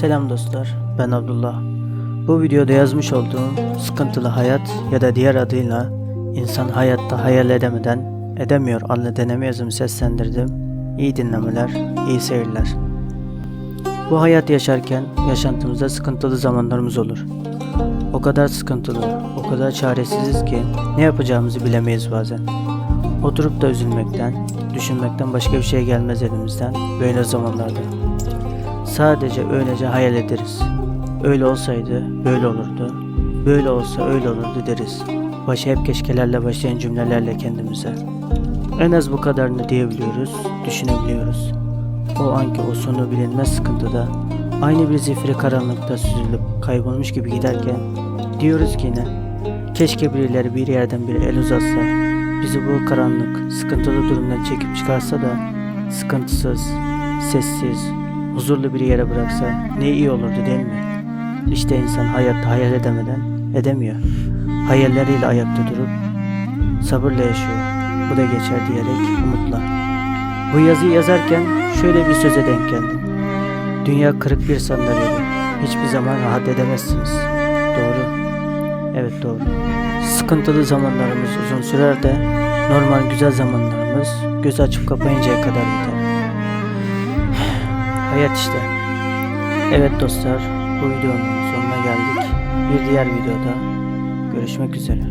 Selam dostlar, ben Abdullah. Bu videoda yazmış olduğum sıkıntılı hayat ya da diğer adıyla insan hayatta hayal edemeden edemiyor adlı deneme yazımı seslendirdim. İyi dinlemeler, iyi seyirler. Bu hayat yaşarken yaşantımızda sıkıntılı zamanlarımız olur. O kadar sıkıntılı, o kadar çaresiziz ki ne yapacağımızı bilemeyiz bazen. Oturup da üzülmekten, düşünmekten başka bir şey gelmez elimizden böyle zamanlarda. Sadece öylece hayal ederiz. Öyle olsaydı böyle olurdu. Böyle olsa öyle olurdu deriz. Başa hep keşkelerle başlayan cümlelerle kendimize. En az bu kadarını diyebiliyoruz, düşünebiliyoruz. O anki o sonu bilinmez sıkıntıda aynı bir zifiri karanlıkta süzülüp kaybolmuş gibi giderken diyoruz ki yine keşke birileri bir yerden bir el uzatsa bizi bu karanlık, sıkıntılı durumdan çekip çıkarsa da sıkıntısız, sessiz, huzurlu bir yere bıraksa ne iyi olurdu değil mi? İşte insan hayatta hayal edemeden edemiyor. Hayalleriyle ayakta durup sabırla yaşıyor. Bu da geçer diyerek umutla. Bu yazıyı yazarken şöyle bir söze denk geldim. Dünya kırık bir sandalyede. Hiçbir zaman rahat edemezsiniz. Doğru. Evet doğru. Sıkıntılı zamanlarımız uzun sürer de normal güzel zamanlarımız göz açıp kapayıncaya kadar biter. Hayat işte. Evet dostlar, bu videonun sonuna geldik. Bir diğer videoda görüşmek üzere.